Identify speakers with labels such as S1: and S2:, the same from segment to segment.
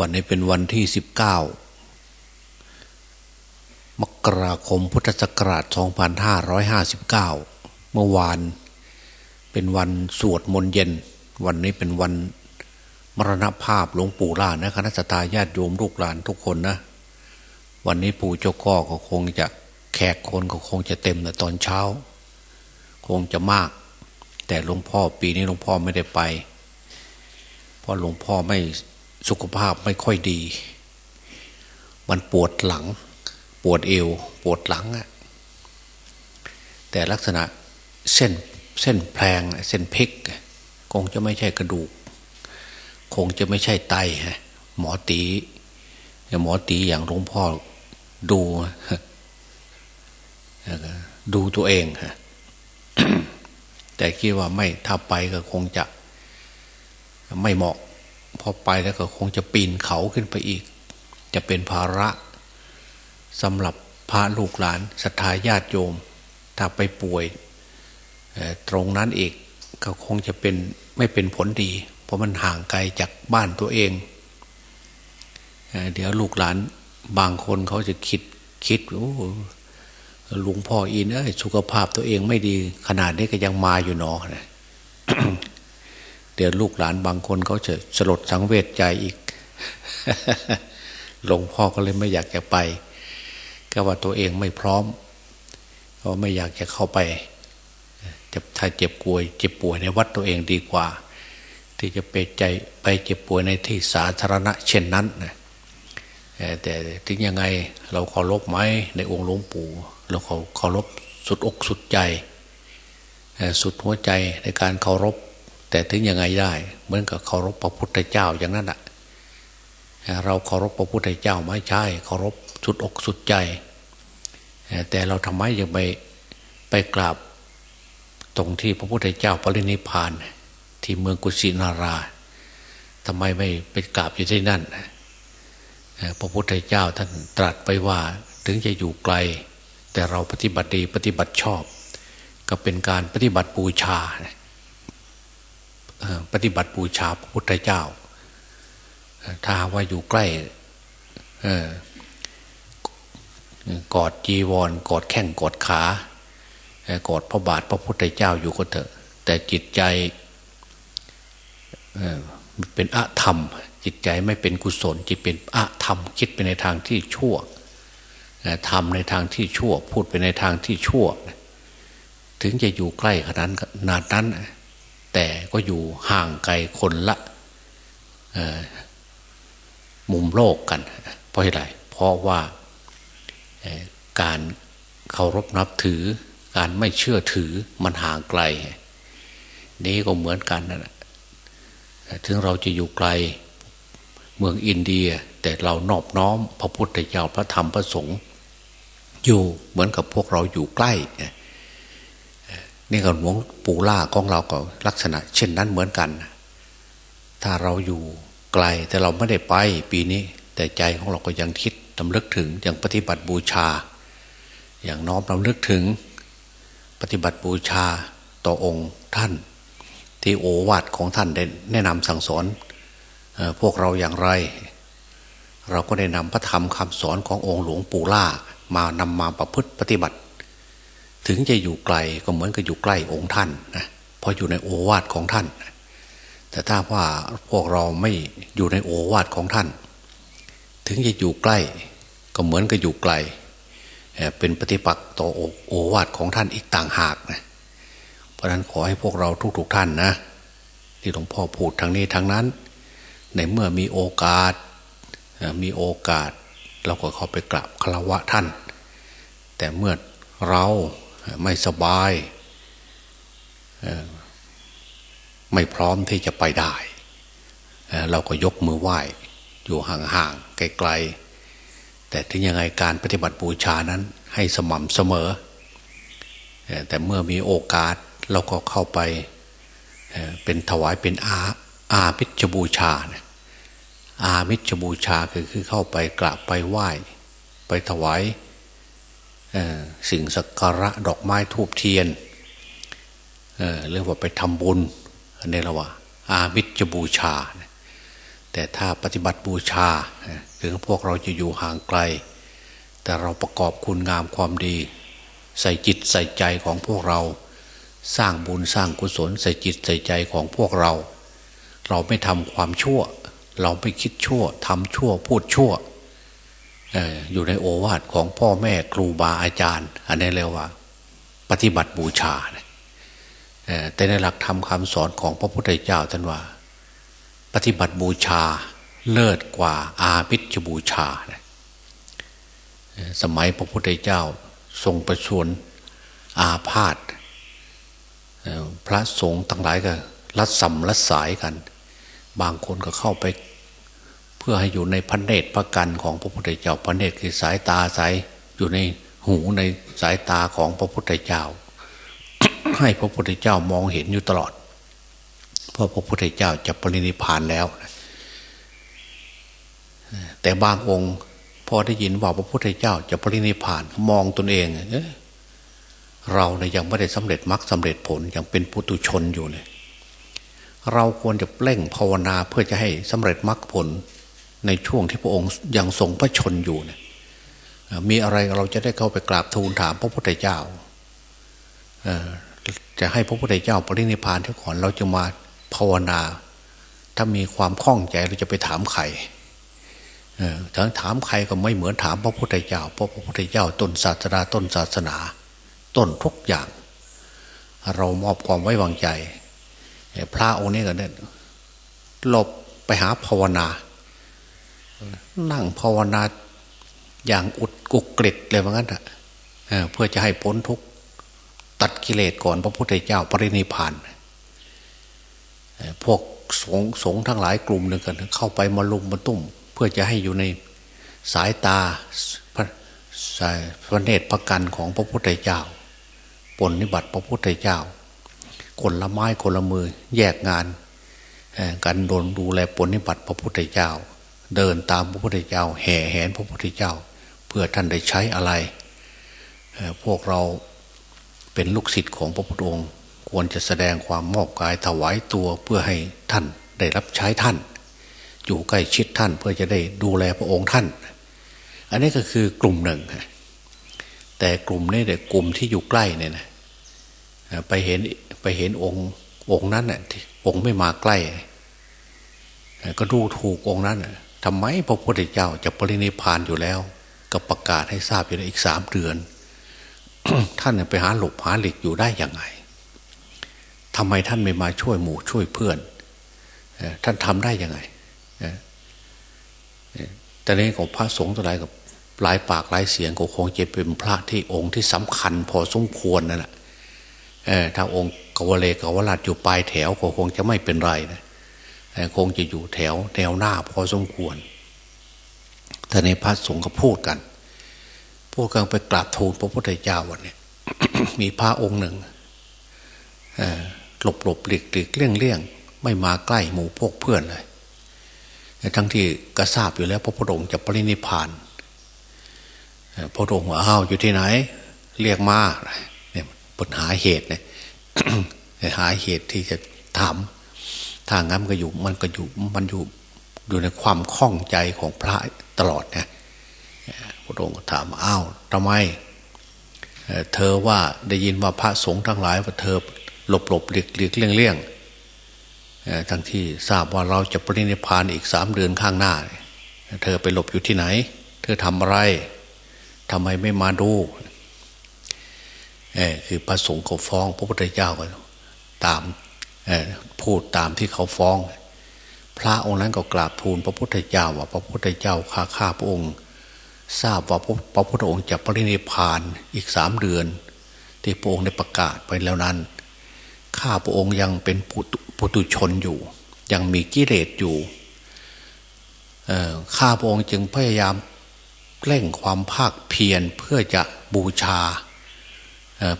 S1: วันนี้เป็นวันที่สิบเก้ามกราคมพุทธศักราช 2559 เมื่อวานเป็นวันสวดมนต์เย็น วันนี้เป็นวันมรณภาพหลวงปู่ล่านะคณะตาญาติโยมลูกหลานทุกคนนะ วันนี้ปู่เจ้าก้อก็คงจะแขกคนก็คงจะเต็มในตอนเช้า คงจะมาก แต่หลวงพ่อปีนี้หลวงพ่อไม่ได้ไป เพราะหลวงพ่อไม่ สุขภาพไม่ค่อยดี มันปวดหลัง ปวดเอว ปวดหลังอะแต่ลักษณะเส้นเส้นแพลงเส้นพิก คงจะไม่ใช่กระดูก คงจะไม่ใช่ไตฮะหมอตีหมอตีอย่างหลวงพ่อดูดูตัวเองฮะแต่คิดว่าไม่ถ้าไปก็คงจะไม่เหมาะ พอไปแล้วก็คงจะปีนเขาขึ้นไปอีก จะเป็นภาระสำหรับพระลูกหลานศรัทธาญาติโยม ถ้าไปป่วยตรงนั้นอีกก็คงจะเป็นไม่เป็นผลดี เพราะมันห่างไกลจากบ้านตัวเองเดี๋ยวลูกหลานบางคนเขาจะคิดคิดโอ้ลุงพ่ออินเอ้ยสุขภาพตัวเองไม่ดีขนาดนี้ก็ยังมาอยู่หนอนะ เดี๋ยวลูกหลานบางคนเขาจะสลดสังเวชใจอีก หลวงพ่อก็เลยไม่อยากจะไป ก็ว่าตัวเองไม่พร้อมก็ไม่อยากจะเข้าไปจะถ้าเจ็บป่วย เจ็บป่วยในวัดตัวเองดีกว่า ที่จะไปใจไปเจ็บป่วยในที่สาธารณะ เช่นนั้นนะแต่ถึงยังไงเราเคารพไหมในองค์หลวงปู่เราเคารพสุดอกสุดใจ สุดหัวใจในการเคารพ แต่ถึงยังไงได้ เหมือนกับเคารพพระพุทธเจ้าอย่างนั้นแหะเราเคารพพระพุทธเจ้าไม่ใช่เคารพสุดอกสุดใจ แต่เราทำไมยังไปไปกราบตรงที่พระพุทธเจ้าปรินิพาน ที่เมืองกุสินาราทำไมไม่ไปกราบอยู่ที่นั่นพระพุทธเจ้าท่านตรัสไปว่าถึงจะอยู่ไกล แต่เราปฏิบัติดีปฏิบัติชอบ ก็เป็นการปฏิบัติบูชา ปฏิบัติบูชาพระพุทธเจ้า ถ้าว่าอยู่ใกล้กอดจีวร กอดแข้งกอดขากอดพระบาทพระพุทธเจ้าอยู่ก็เถอะ แต่จิตใจเป็นอะธรรม จิตใจไม่เป็นกุศล จิตเป็นอะธรรม คิดไปในทางที่ชั่วทำในทางที่ชั่ว พูดไปในทางที่ชั่ว ถึงจะอยู่ใกล้ขนาดนั้น แต่ก็อยู่ห่างไกลคนละมุมโลกกัน เพราะอะไรเพราะว่าการเคารพนับถือ การไม่เชื่อถือมันห่างไกล นี้ก็เหมือนกันนะถึงเราจะอยู่ไกลเมืองอินเดีย แต่เรานอบน้อม พระพุทธเจ้าพระธรรมพระสงฆ์อยู่เหมือนกับพวกเราอยู่ใกล้ นี่ก็หลวงปู่ล่าของเราก็ลักษณะ เช่นนั้นเหมือนกัน ถ้าเราอยู่ไกลแต่เราไม่ได้ไปปีนี้ แต่ใจของเราก็ยังคิดตำลึกถึงยังปฏิบัติบูชา อย่างน้อมตำลึกถึง ปฏิบัติบูชาต่อองค์ท่าน ที่โอวาทของท่านได้แนะนำสั่งสอนพวกเราอย่างไร เราก็ได้นำพระธรรมคำสอนขององค์หลวงปู่ล่ามานำมาประพฤติปฏิบัติ ถึงจะอยู่ไกลก็เหมือนกับอยู่ใกล้องค์ท่านนะพออยู่ในโอวาทของท่าน แต่ถ้าว่าพวกเราไม่อยู่ในโอวาทของท่าน ถึงจะอยู่ใกล้ก็เหมือนกับอยู่ไกล เป็นปฏิปักษ์ต่อโอวาทของท่านอีกต่างหากนะเพราะนั้นขอให้พวกเราทุกๆท่านนะ ที่หลวงพ่อพูดทางนี้ทางนั้น ในเมื่อมีโอกาสมีโอกาสเราก็เข้าไปกราบคารวะท่าน แต่เมื่อเรา ไม่สบาย ไม่พร้อมที่จะไปได้ เราก็ยกมือไหว้ อยู่ห่างๆไกลๆแต่ถึงยังไงการปฏิบัติบูชานั้น ให้สม่ำเสมอ แต่เมื่อมีโอกาสเราก็เข้าไปเป็นถวายเป็นอาอามิจบูชาอามิจบูชาคือเข้าไปกราบไปไหว้ ไปถวาย สิ่งสักการะดอกไม้ทูบเทียนเเรียกว่าไปทำบุญในระหว่าอามิจบูชา แต่ถ้าปฏิบัติบูชา ถึงพวกเราจะอยู่ห่างไกล แต่เราประกอบคุณงามความดี ใส่จิตใส่ใจของพวกเรา สร้างบุญสร้างกุศล ใส่จิตใส่ใจของพวกเรา เราไม่ทำความชั่ว เราไม่คิดชั่วทำชั่วพูดชั่ว อยู่ในโอวาทของพ่อแม่ครูบาอาจารย์ อันนี้เรียกว่า ปฏิบัติบูชาแต่ในหลักธรรมคำสอนของพระพุทธเจ้าท่านว่า ปฏิบัติบูชาเลิศกว่าอาพิจบูชา สมัยพระพุทธเจ้าทรงประชวรอาพาธพระสงฆ์ทั้งหลายก็รัดสัมรัดสายกัน บางคนก็เข้าไป พื่อให้อยู่ในพันเนตรพระกันของพระพุทธเจ้าพันเนตรคือสายตาสายอยู่ในหูในสายตาของพระพุทธเจ้า ให้พระพุทธเจ้ามองเห็นอยู่ตลอด เพราะพระพุทธเจ้าจะปรินิพานแล้วแต่บางองค์พอได้ยินว่าพระพุทธเจ้าจะปรินิพานมองตนเองเเราเนี่ยยังไม่ได้สำเร็จมรรคสาเร็จผลยังเป็นปุตุชนอยู่เลยเราควรจะเร่งภาวนาเพื่อจะให้สำเร็จมรรคผล ในช่วงที่พระองค์ยังทรงพระชนอยู่เนี่ยมีอะไรเราจะได้เข้าไปกราบทูลถามพระพุทธเจ้าจะให้พระพุทธเจ้าปรินิพานที่ก่อนเราจะมาภาวนา ถ้ามีความคล่องใจเราจะไปถามใครถ้าถามใครก็ไม่เหมือนถามพระพุทธเจ้าเพราะพระพุทธเจ้าต้นศาสนาต้นศาสนา ต้นทุกอย่าง เรามอบความไว้วางใจ พระองค์นี้ก็เนี่ยหลบไปหาภาวนา นั่งภาวนาอย่างอุดกุกกริดเลยว่างั้นอะเพื่อจะให้พ้นทุกตัดกิเลสก่อนพระพุทธเจ้าปรินิพานพวกสงสงทั้งหลายกลุ่มหนึ่งกัน เข้าไปมาลุมมาตุ้ม เพื่อจะให้อยู่ในสายตาพระสายพระเนตรพระกันของพระพุทธเจ้าปนนิบัติพระพุทธเจ้า คนละไม้คนละมือแยกงานกันโดนดูแลปนนิบัติพระพุทธเจ้า เดินตามพระพุทธเจ้า แห่แหนพระพุทธเจ้า เพื่อท่านได้ใช้อะไร พวกเราเป็นลูกศิษย์ของพระพุทธองค์ ควรจะแสดงความมอบกายถวายตัวเพื่อให้ท่านได้รับใช้ท่าน อยู่ใกล้ชิดท่านเพื่อจะได้ดูแลพระองค์ท่าน อันนี้ก็คือกลุ่มหนึ่ง แต่กลุ่มนี้เด็กกลุ่มที่อยู่ใกล้เนี่ยนะไปเห็นไปเห็นองค์องค์นั้นน่ะองค์ไม่มาใกล้ ก็ดูถูกองค์นั้น ทำไมพระพุทธเจ้าจะปรินิพานอยู่แล้ว ก็ประกาศให้ทราบอยู่ในอีกสามเดือน ท่านไปหาหลบหาหลีกอยู่ได้ยังไงทำไมท่านไม่มาช่วยหมู่ช่วยเพื่อนท่านทำได้ยังไงแต่นี้ของพระสงฆ์ตัวไรกับหลายปากหลายเสียงก็คงจะเป็นพระที่องค์ที่สำคัญพอสมควรนั่นแหละถ้าองค์กวเลกวราชอยู่ปลายแถวก็คงจะไม่เป็นไรนะ คงจะอยู่แถวแนวหน้าพอสมควรแต่ในพระสงฆ์ก็พูดกัน พวกกันไปกราบทูลพระพุทธเจ้าวันนี้มีพระองค์หนึ่งหลบหลบหลีกหลีกเลี่ยงเลี่ยงไม่มาใกล้หมู่พวกเพื่อนเลยทั้งที่กระซาบอยู่แล้ว พระพุทธองค์จะปรินิพานพระองค์ว่าอ้าวอยู่ที่ไหน เรียกมาเนี่ยปัญหาเหตุเนี่ยหาเหตุที่จะถาม ถ้างั้นก็อยู่มันก็อยู่มันอยู่อยู่ในความคล่องใจของพระตลอดนะพระองค์ถามอ้าวทำไม เธอว่าได้ยินว่าพระสงฆ์ทั้งหลายว่าเธอหลบหลบหลีกหลีกเลี่ยงเลี่ยงทั้งที่ทราบว่าเราจะปรินิพานอีกสามเดือนข้างหน้า เธอไปหลบอยู่ที่ไหน เธอทำอะไรทำไมไม่มาดูคือพระสงฆ์เขาฟ้องพระพุทธเจ้าก็ตาม พูดตามที่เขาฟ้อง พระองค์นั้นก็กราบทูลพระพุทธเจ้าว่าพระพุทธเจ้าข้าข้าพระองค์ ทราบว่าพระพุทธองค์จะปรินิพานอีกสามเดือน ที่พระองค์ได้ประกาศไปแล้วนั้น ข้าพระองค์ยังเป็นปุตุชนอยู่ ยังมีกิเลสอยู่ข้าพระองค์จึงพยายามเร่งความภาคเพียรเพื่อจะบูชา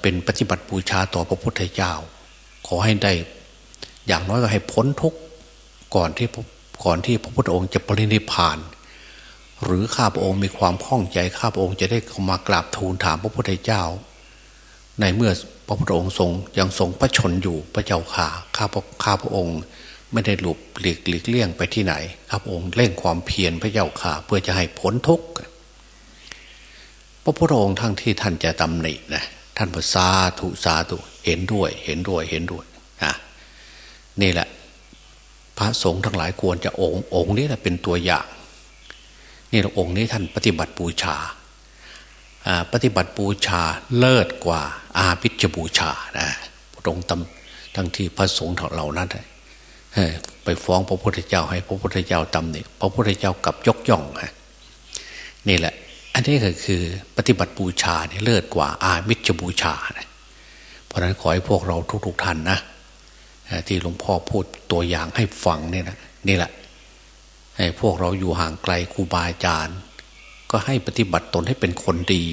S1: เป็นปฏิบัติบูชาต่อพระพุทธเจ้า ขอให้ได้ อย่างน้อยก็ให้พ้นทุกก่อนที่ก่อนที่พระพุทธองค์จะปรินิพาน หรือข้าพระองค์มีความข้องใจข้าพระองค์จะได้เข้ามากราบทูลถามพระพุทธเจ้า ในเมื่อพระพุทธองค์ทรงยังทรงพระชนอยู่พระเจ้าข่าข้าพระข้าพระองค์ไม่ได้หลบหลีกหลีกเลี่ยงไปที่ไหนครับองค์เร่งความเพียรพระเจ้าข่าเพื่อจะให้พ้นทุกข์พระพุทธองค์ทั้งที่ท่านจะตำหนินะท่านพระสาธุสาธุเห็นด้วยเห็นด้วยเห็นด้วย นี่แหละ พระสงฆ์ทั้งหลายควรจะองค์องค์นี้แหละเป็นตัวอย่าง นี่แหละองค์นี้ท่านปฏิบัติบูชา ปฏิบัติบูชาเลิศกว่าอาพิจบูชานะตรงตำทั้งที่พระสงฆ์เหล่านั้นไปฟ้องพระพุทธเจ้าให้พระพุทธเจ้าตำหนิพระพุทธเจ้ากับยกย่องฮะนี่แหละ อันนี้ก็คือปฏิบัติบูชาเนี่ยเลิศกว่าอามิจบูชานะเพราะฉะนั้นขอให้พวกเราทุกๆท่านนะ ที่หลวงพ่อพูดตัวอย่างให้ฟังเนี่ยนะนี่แหละให้พวกเราอยู่ห่างไกลครูบาอาจารย์ ก็ให้ปฏิบัติตนให้เป็นคนดี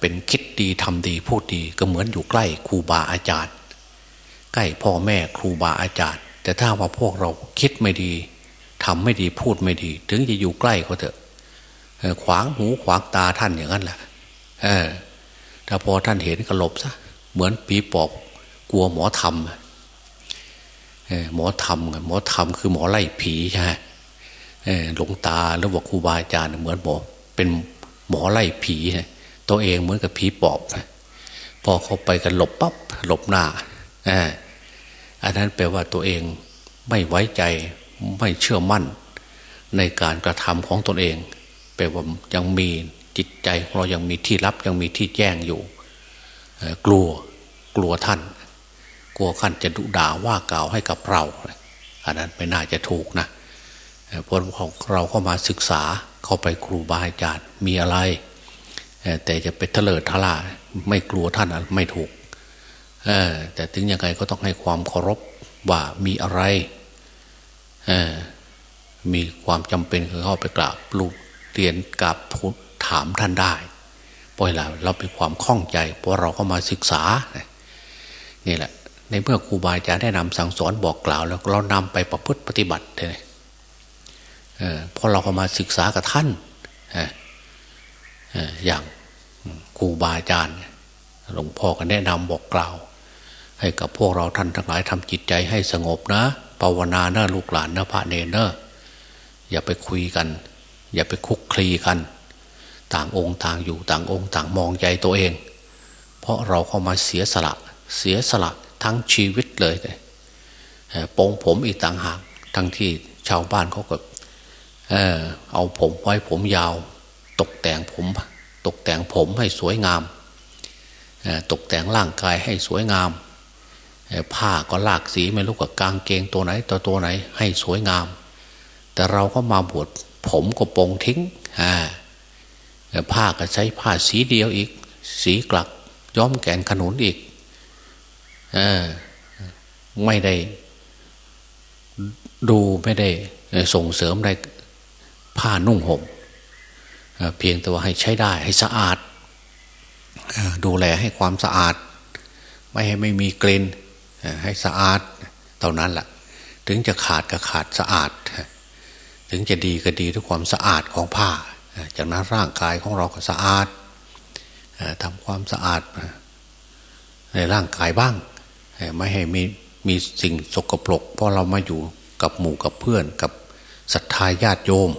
S1: เป็นคิดดีทำดีพูดดีก็เหมือนอยู่ใกล้ครูบาอาจารย์ ใกล้พ่อแม่ครูบาอาจารย์ แต่ถ้าว่าพวกเราคิดไม่ดีทำไม่ดีพูดไม่ดี ถึงจะอยู่ใกล้ก็เถอะขวางหูขวางตาท่านอย่างนั้นแหละถ้าพอท่านเห็นก็หลบซะเหมือนปีปอบ กลัวหมอทำหมอทำหมอทำคือหมอไล่ผีใช่ไหมหลวงตาหรือว่าครูบาอาจารย์เหมือนหมอเป็นหมอไล่ผีตัวเองเหมือนกับผีปอบพอเขาไปกันหลบปับ๊บหลบหน้าอันนั้นแปลว่าตัวเองไม่ไว้ใจไม่เชื่อมั่น ในการกระทำของตนเอง แปลว่ายังมีจิตใจของเรายังมีที่รับยังมีที่แจ้งอยู่กลัวกลัวท่าน กลัวท่านจะดุด่าว่ากล่าวให้กับเราอันนั้นไม่น่าจะถูกนะพอของเราเข้ามาศึกษาเข้าไปครูบาอาจารย์มีอะไร แต่จะไปเถลิดทลาไม่กลัวท่านไม่ถูกแต่ถึงยังไงก็ต้องให้ความเคารพว่ามีอะไรมีความจำเป็นเข้าไปกราบลูกเรียนกับถามท่านได้เพราะเราเราเป็นความคล่องใจเพราะเราก็มาศึกษานี่แหละ ในเมื่อครูบาอาจารย์ได้นำสั่งสอนบอกกล่าว แล้วเรานำไปประพฤติปฏิบัติเลยพอเราะเรามาศึกษากับท่านอย่างครูบาอาจารย์หลวงพ่อก็แนะนำบอกกล่าว ให้กับพวกเราท่านทั้งหลายทำจิตใจให้สงบนะภาวนาเนอะลูกหลานนะพระเนเนอะอย่าไปคุยกัน อย่าไปคุกคลีกัน ต่างองค์ต่างอยู่ต่างองค์ต่างมองใจตัวเอง เพราะเราเข้ามาเสียสละเสียสละ ทั้งชีวิตเลยเลยปองผมอีกต่างหากทั้งที่ชาวบ้านเขาก็เออเอาผมไว้ผมยาว ตกแต่งผม ตกแต่งผมให้สวยงาม ตกแต่งร่างกายให้สวยงาม ผ้าก็ลากสีไม่รู้กับกางเกงตัวไหนตัวตัวไหนให้สวยงาม แต่เราก็มาบวชผมก็ปงทิ้งผ้าก็ใช้ผ้าสีเดียวอีก สีกลักย้อมแกนขนุนอีก ไม่ได้ดูไม่ได้ส่งเสริมในผ้านุ่งห่มเพียงแต่ว่าให้ใช้ได้ให้สะอาด ดูแลให้ความสะอาด ไม่ให้ไม่มีกลิ่นให้สะอาดเท่านั้นแหละถึงจะขาดก็ขาดสะอาด ถึงจะดีก็ดีด้วยความสะอาดของผ้า จากนั้นร่างกายของเราก็สะอาดทำความสะอาดในร่างกายบ้าง ไม่ให้มีมีสิ่งสกปรก เพราะเรามาอยู่กับหมู่กับเพื่อนกับศรัทธาญาติโยม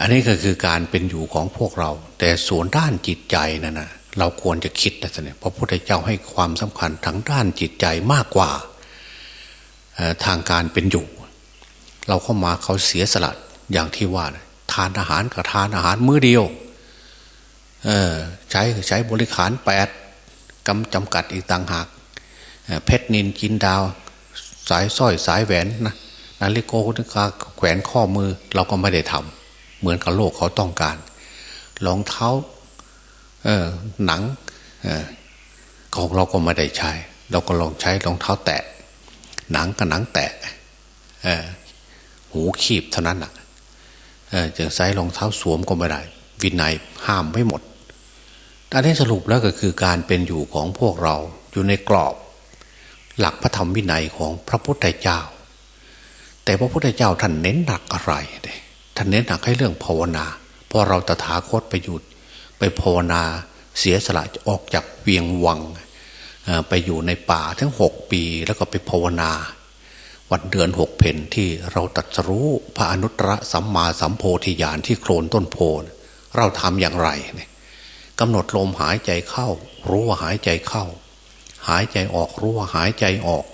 S1: อันนี้ก็คือการเป็นอยู่ของพวกเรา แต่ส่วนด้านจิตใจนั่นนะเราควรจะคิดนะท่านเพราะพระพุทธเจ้าให้ความสำคัญทั้งด้านจิตใจมากกว่าทางการเป็นอยู่ เราเข้ามาเขาเสียสละอย่างที่ว่าทานอาหารกับทานอาหารมื้อเดียวใช้ใช้บริขารแปดกำจำกัดอีกต่างหาก เพชรนินกินดาว สายสร้อยสายแหวนนะนาฬิกาคุณกาแขวนข้อมือเราก็ไม่ได้ทำเหมือนกับโลกเขาต้องการรองเท้าเออหนังอของเราก็ไม่ได้ใช้ เราก็ลองใช้รองเท้าแตะ หนังกับหนังแตะหูขีบเท่านั้นอะจะใส่รองเท้าสวมก็ไม่ได้ วินัยห้ามไม่หมดอันนี้สรุปแล้วก็คือการเป็นอยู่ของพวกเราอยู่ในกรอบ หลักพระธรรมวินัยของพระพุทธเจ้า แต่พระพุทธเจ้าท่านเน้นหนักอะไรท่านเน้นหนักให้เรื่องภาวนาเพราะเราตถาคตไปหยุดไปภาวนาเสียสละออกจากเวียงวัง ไปอยู่ในป่าทั้งหกปีแล้วก็ไปภาวนา วันเดือนหกเพนที่เราตัดรู้พระอนุตตรสัมมาสัมโพธิญาณที่โคลนต้นโพเราทำอย่างไรเนี่ยกำหนดลมหายใจเข้า รู้ว่าหายใจเข้า หายใจออกรู้ว่าหายใจออก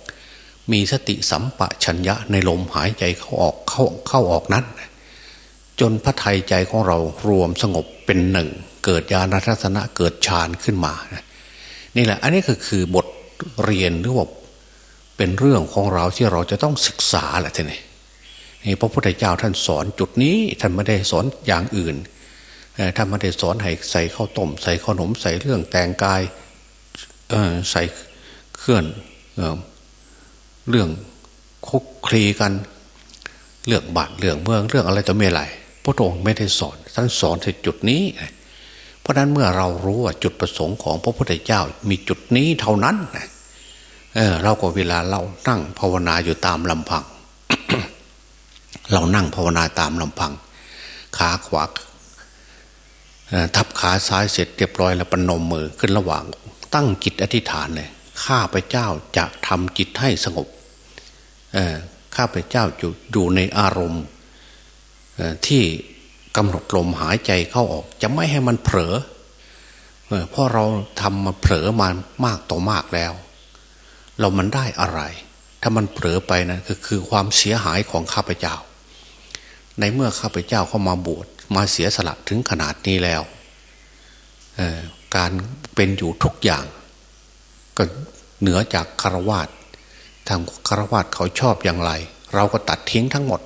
S1: มีสติสัมปะชัญญะในลมหายใจเข้าออกเข้าเข้าออกนั้น จนพระไทยใจของเรารวมสงบเป็นหนึ่ง เกิดญาณทัศนะเกิดฌานขึ้นมา นี่แหละ อันนี้ก็คือบทเรียนหรือว่าเป็นเรื่องของเราที่เราจะต้องศึกษาแหละท่านนี่พระพุทธเจ้าท่านสอนจุดนี้ท่านไม่ได้สอนอย่างอื่นท่านไม่ได้สอนให้ใส่ข้าวต้มใส่ขนมใส่เรื่องแต่งกาย ใส่เครื่องเรื่องคุกคลีกัน เรื่องบาดเรื่องเมืองเรื่องอะไรจะไม่ไรพระองค์ไม่ได้สอนท่านสอนในจุดนี้ เพราะนั้นเมื่อเรารู้ว่าจุดประสงค์ของพระพุทธเจ้ามีจุดนี้เท่านั้นเเราก็เวลาเรานั่งภาวนาอยู่ตามลำพัง เรานั่งภาวนาตามลำพัง ขาขวาทับขาซ้ายเสร็จเรียบร้อยแล้วปนมมือขึ้นระหว่าง ตั้งจิตอธิษฐานเลยข้าพเจ้าจะทำจิตให้สงบข้าพเจ้าจะอยู่ในอารมณ์ที่กำหนดลมหายใจเข้าออก จะไม่ให้มันเผลอเพราะเราทำมาเผลอมามากต่อมากแล้ว เรามันได้อะไร ถ้ามันเผลอไปนะก็คือความเสียหายของข้าพเจ้า ในเมื่อข้าพเจ้าเข้ามาบวชมาเสียสละถึงขนาดนี้แล้วการ เป็นอยู่ทุกอย่าง ก็เหนือจากคารวาสทางคารวาสเขาชอบอย่างไร เราก็ตัดทิ้งทั้งหมด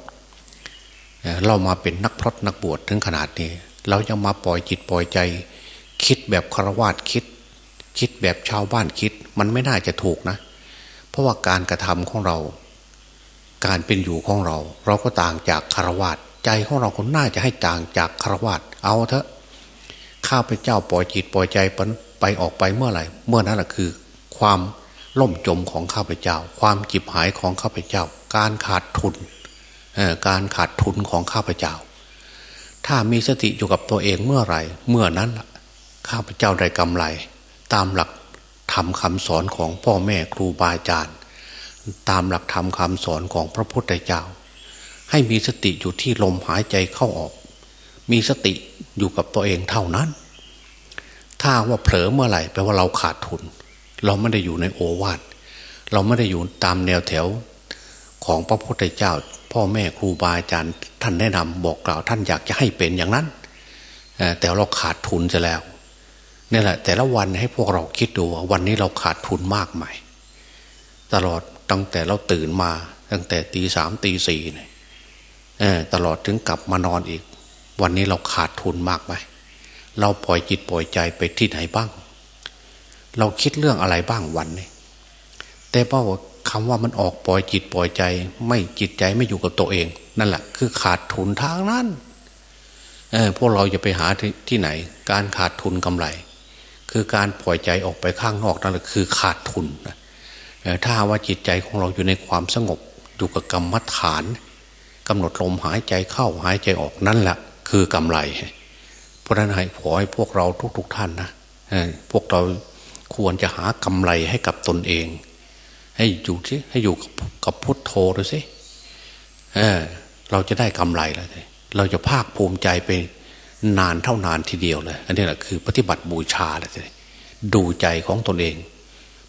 S1: เรามาเป็นนักพรตนักบวชถึงขนาดนี้ เรายังมาปล่อยจิตปล่อยใจ คิดแบบคารวาสคิด คิดแบบชาวบ้านคิด มันไม่น่าจะถูกนะ เพราะว่าการกระทำของเรา การเป็นอยู่ของเรา เราก็ต่างจากคารวาสใจของเราคนน่าจะให้ต่างจากคารวะเอาเถอะข้าพเจ้าปล่อยจิตปล่อยใจไป ออกไปเมื่อไหร่ เมื่อนั้นแหละคือ ความล่มจมของข้าพเจ้า ความจิบหายของข้าพเจ้า การขาดทุนการขาดทุนของข้าพเจ้า ถ้ามีสติอยู่กับตัวเองเมื่อไหร่ เมื่อนั้นล่ะข้าพเจ้าได้กำไร ตามหลักทำคำสอนของพ่อแม่ครูบาอาจารย์ ตามหลักธรรมคำสอนของพระพุทธเจ้า ให้มีสติอยู่ที่ลมหายใจเข้าออก มีสติอยู่กับตัวเองเท่านั้น ถ้าว่าเผลอเมื่อไหร่แปลว่าเราขาดทุน เราไม่ได้อยู่ในโอวาทเราไม่ได้อยู่ตามแนวแถวของพระพุทธเจ้า พ่อแม่ครูบาอาจารย์ท่านแนะนำบอกกล่าวท่านอยากจะให้เป็นอย่างนั้นแต่เราขาดทุนจะแล้วนี่แหละ แต่ละวันให้พวกเราคิดดูว่าวันนี้เราขาดทุนมากไหมตลอดตั้งแต่เราตื่นมา ตั้งแต่ตีสามตีสี่เนี่ยตลอดถึงกลับมานอนอีก วันนี้เราขาดทุนมากไหม เราปล่อยจิตปล่อยใจไปที่ไหนบ้าง เราคิดเรื่องอะไรบ้างวันนี้แต่เพราะว่าคำว่ามันออกปล่อยจิตปล่อยใจ ไม่จิตใจไม่อยู่กับตัวเอง นั่นแหละคือขาดทุนทางนั้นเออพวกเราจะไปหาทที่ไหน การขาดทุนกำไร คือการปล่อยใจออกไปข้างนอกนั่นแหละคือขาดทุนถ้าว่าจิตใจของเราอยู่ในความสงบอยู่กับกรรมฐานกำหนดลมหายใจเข้าหายใจออกนั่นแหละคือกำไร เพราะนั้นให้ขอให้พวกเราทุกๆทท่านนะพวกเราควรจะหากำไรให้กับตนเอง ให้อยู่ที่ให้อยู่กับพุทโธดูสิเเราจะได้กำไรแล้วเราจะภาคภูมิใจไปนานเท่านานทีเดียวเลย อันนี้แหละคือปฏิบัติบูชาเลย ดูใจของตนเอง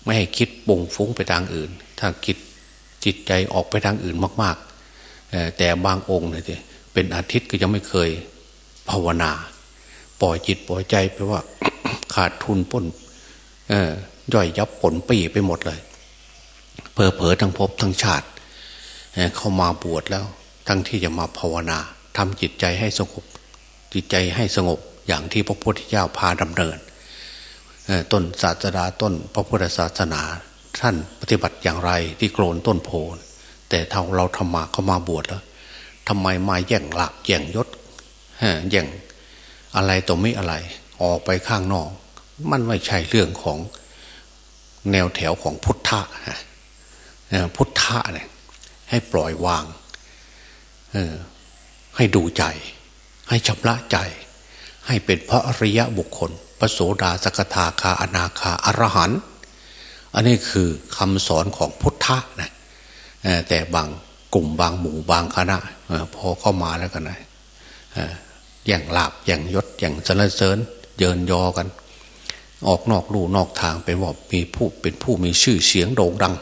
S1: ไม่ให้คิดปุ่งฟุ้งไปทางอื่น ถ้าคิดจิตใจออกไปทางอื่นมากแต่บางองค์เนี่ยเป็นอาทิตย์ก็ยังไม่เคยภาวนา ปล่อยจิตปล่อยใจไปว่า ขาดทุนป้นย่อยยับผลปีไปหมดเลยเพอเพอทั้งภพทั้งชาติ เข้ามาบวชแล้ว ทั้งที่จะมาภาวนาทำจิตใจให้สงบ จิตใจให้สงบอย่างที่พระพุทธเจ้าพาดำเนินต้นศาสดาต้นพระพุทธศาสนา ท่านปฏิบัติอย่างไรที่โกลนต้นโพนแต่ถ้าเราทำมาเขามาบวชแล้วทำไมมาแย่งหลักแย่งยศแย่ง อะไรตัวไม่อะไร ออกไปข้างนอก มันไม่ใช่เรื่องของแนวแถวของพุทธะพุทธะเนี่ยให้ปล่อยวางให้ดูใจ ให้ชำระใจ ให้เป็นพระอริยะบุคคลพระโสดาสกทาคาอนาคาอรหันต์อันนี้คือคำสอนของพุทธะนะแต่บางกลุ่มบางหมู่บางคณะพอเข้ามาแล้วกันนะ อย่างลาบอย่างยศอย่างสรรเสริญเยินยอกัน ออกนอกลู่นอกทางไปว่ามีผู้เป็นผู้มีชื่อเสียงโด่งดัง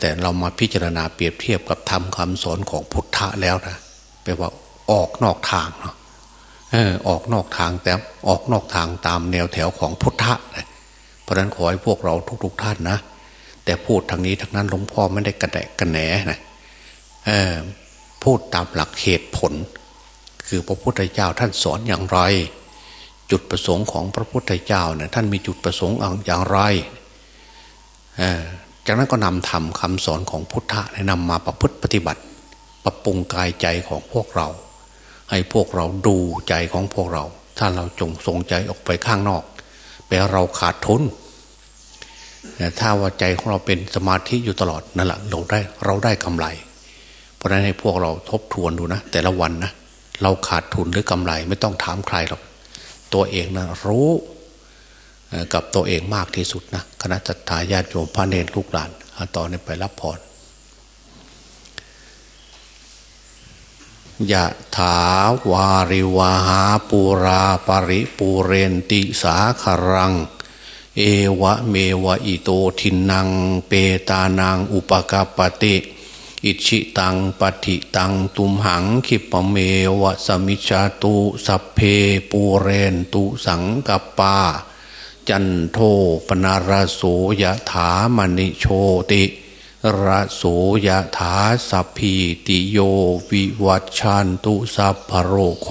S1: แต่เรามาพิจารณาเปรียบเทียบกับธรรมคำสอนของพุทธะแล้วนะแปลว่าออกนอกทางเนาะออกนอกทางแต่ออกนอกทางตามแนวแถวของพุทธะเพราะนั้นขอให้พวกเราทุก ๆ ท่านนะแต่พูดทางนี้ทางนั้นหลวงพ่อไม่ได้กระแดกกระแหนนะพูดตามหลักเหตุผล คือพระพุทธเจ้าท่านสอนอย่างไร จุดประสงค์ของพระพุทธเจ้าเนี่ยท่านมีจุดประสงค์อย่างไรจากนั้นก็นำทำคำสอนของพุทธะนำมาประพฤติปฏิบัติ ปรับปรุงกายใจของพวกเรา ให้พวกเราดูใจของพวกเรา ถ้าเราจงทรงใจออกไปข้างนอกแปลเราขาดทุนถ้าว่าใจของเราเป็นสมาธิอยู่ตลอดนั่นแหละเราได้เราได้กำไร เพราะนั้นให้พวกเราทบทวนดูนะ แต่ละวันนะ เราขาดทุนหรือกำไรไม่ต้องถามใครหรอก ตัวเองนะรู้กับตัวเองมากที่สุดนะคณะจัตตาญาติโยมพระเนรลูกหลานต่อนนี้ไปรับพรยะถาวาริวาหาปูราปริปูเรนติสาคารัง เอวะเมวะอิโตทินัง เปตานังอุปกาปติ อิชิตังปฏิตังตุมหังคิปเมวะสมิชาตุสัพเพปูเรนตุสังกปา จันโทปนารโสยถามณิโชติระโสยถาสัพพีติโยวิวัชชันตุสัพพโรโค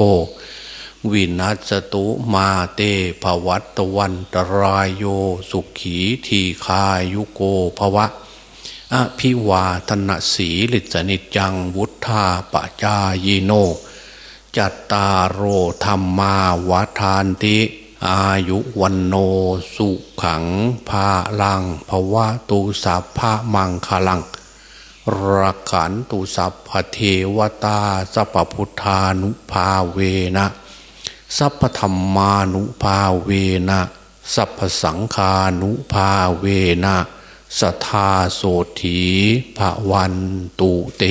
S1: วินัสตุมาเตภวัตวันตรายโยสุขีทีคายุโกภวะ อภิวาทนสีลิสนิจังวุธาปจายโน จัตตารโอธรรมาวัฏานติ อายุวันโนสุขังภาลังภวะตูสัพพะมังคลังรักขันตุสัพพเทวตาสัพพุทธานุภาเวนะ สัพพธรรมานุภาเวนะ สัพพสังฆานุภาเวนะ สทาโสถีภวันตุเต